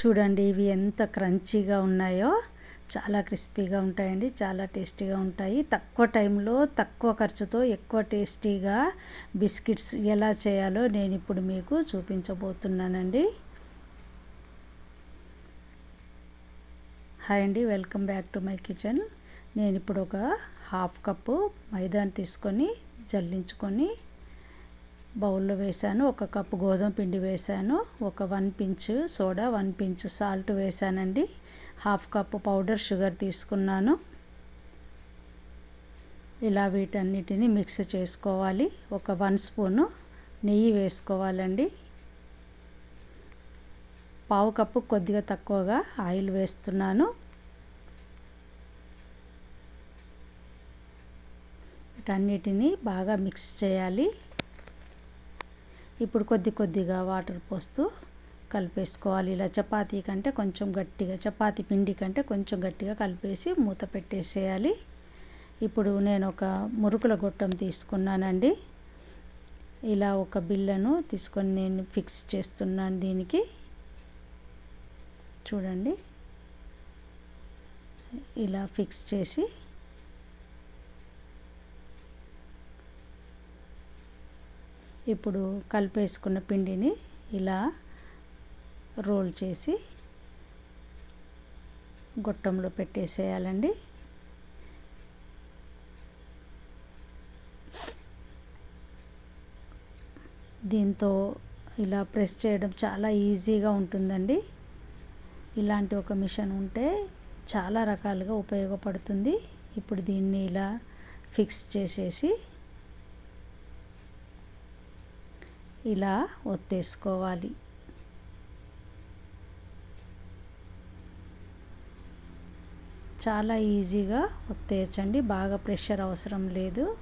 చూడండి ఇవి ఎంత క్రంచీగా ఉన్నాయో. చాలా క్రిస్పీగా ఉంటాయండి చాలా టేస్టీగా ఉంటాయి. తక్కువ టైంలో తక్కువ ఖర్చుతో ఎక్కువ టేస్టీగా బిస్కెట్స్ ఎలా చేయాలో నేను ఇప్పుడు మీకు చూపించబోతున్నానండి. హాయ్ అండి welcome back to my kitchen. నేను ఇప్పుడు ఒక హాఫ్ కప్పు మైదాని తీసుకొని జల్లించుకొని బౌల్లో వేశాను. ఒక కప్పు గోధుమ పిండి వేశాను. ఒక one pinch soda one pinch salt వేసానండి హాఫ్ కప్పు పౌడర్ షుగర్ తీసుకున్నాను. ఇలా వీటన్నిటిని మిక్స్ చేసుకోవాలి. ఒక వన్ స్పూను నెయ్యి వేసుకోవాలండి. పావు కప్పు కొద్దిగా తక్కువగా ఆయిల్ వేస్తున్నాను. వీటన్నిటిని బాగా మిక్స్ చేయాలి. ఇప్పుడు కొద్ది కొద్దిగా వాటర్ పోస్తూ కలిపేసుకోవాలి. ఇలా చపాతీ కంటే కొంచెం గట్టిగా చపాతీ పిండి కంటే కొంచెం గట్టిగా కలిపేసి మూత పెట్టేసేయాలి. ఇప్పుడు నేను ఒక మురుకుల గొట్టం తీసుకున్నానండి. ఇలా ఒక బిల్లను తీసుకొని నేను ఫిక్స్ చేస్తున్నాను దీనికి. చూడండి. ఇలా ఫిక్స్ చేసి ఇప్పుడు కలిపేసుకున్న పిండిని ఇలా రోల్ చేసి గొట్టంలో పెట్టేసేయాలండి. దీంతో ఇలా ప్రెస్ చేయడం చాలా ఈజీగా ఉంటుందండి. ఇలాంటి ఒక మిషన్ ఉంటే చాలా రకాలుగా ఉపయోగపడుతుంది. ఇప్పుడు దీన్ని ఇలా ఫిక్స్ చేసేసి ఇలా ఒత్తేసుకోవాలి. చాలా ఈజీగా ఒత్తేయచ్చండి బాగా ప్రెషర్ అవసరం లేదు.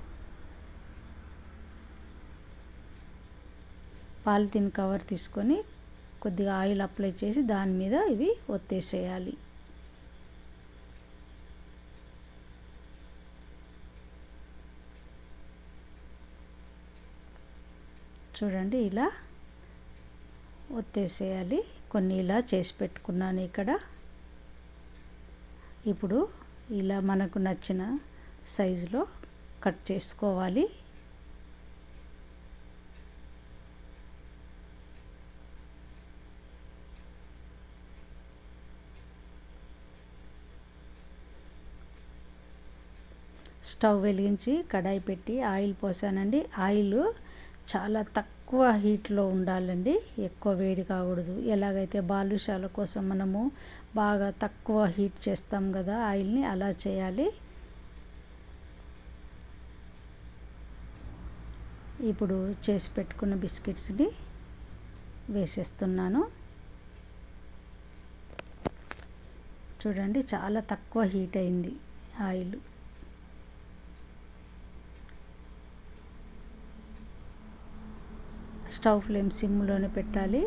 పాలిథిన్ కవర్ తీసుకొని కొద్దిగా ఆయిల్ అప్లై చేసి దాని మీద ఇవి ఒత్తేసేయాలి. చూడండి ఇలా ఒత్తేసేయాలి. కొన్ని ఇలా చేసి పెట్టుకున్నాను ఇక్కడ. ఇప్పుడు ఇలా మనకు నచ్చిన సైజులో కట్ చేసుకోవాలి. స్టవ్ వెలిగించి కడాయి పెట్టి ఆయిల్ పోసానండి. ఆయిల్ చాలా తక్కువ హీట్లో ఉండాలండి. ఎక్కువ వేడి కాకూడదు. ఎలాగైతే బాలుషాల కోసం మనము బాగా తక్కువ హీట్ చేస్తాం కదా ఆయిల్ని అలా చేయాలి. ఇప్పుడు చేసి పెట్టుకున్న బిస్కెట్స్ని వేసేస్తున్నాను. చూడండి చాలా తక్కువ హీట్ అయింది ఆయిల్. స్టవ్ ఫ్లేమ్ సిమ్లోనే పెట్టాలి.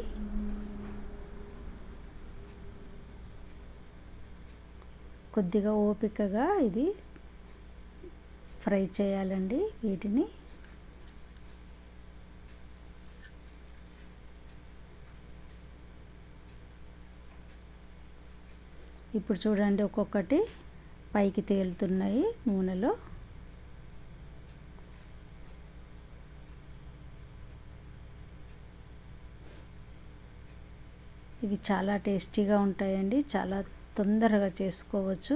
కొద్దిగా ఓపికగా ఇది ఫ్రై చేయాలండి వీటిని. ఇప్పుడు చూడండి ఒక్కొక్కటి పైకి తేలుతున్నాయి నూనెలో. ఇవి చాలా టేస్టీగా ఉంటాయండి చాలా తొందరగా చేసుకోవచ్చు.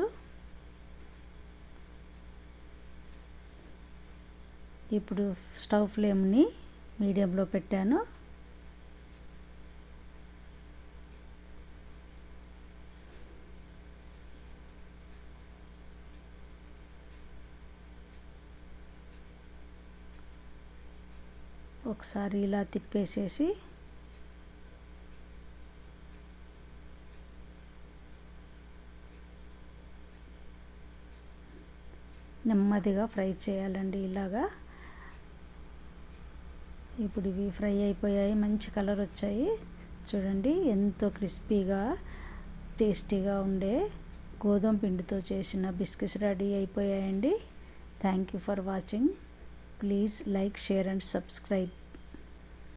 ఇప్పుడు స్టవ్ ఫ్లేమ్ని మీడియంలో పెట్టాను. ఒకసారి ఇలా తిప్పేసేసి నెమ్మదిగా ఫ్రై చేయాలండి ఇలాగా. ఇప్పుడు ఇవి ఫ్రై అయిపోయాయి మంచి కలర్ వచ్చాయి. చూడండి ఎంతో క్రిస్పీగా టేస్టీగా ఉండే గోధుమ పిండితో చేసిన బిస్కెట్స్ రెడీ అయిపోయాయండి. Thank you for watching please like share and subscribe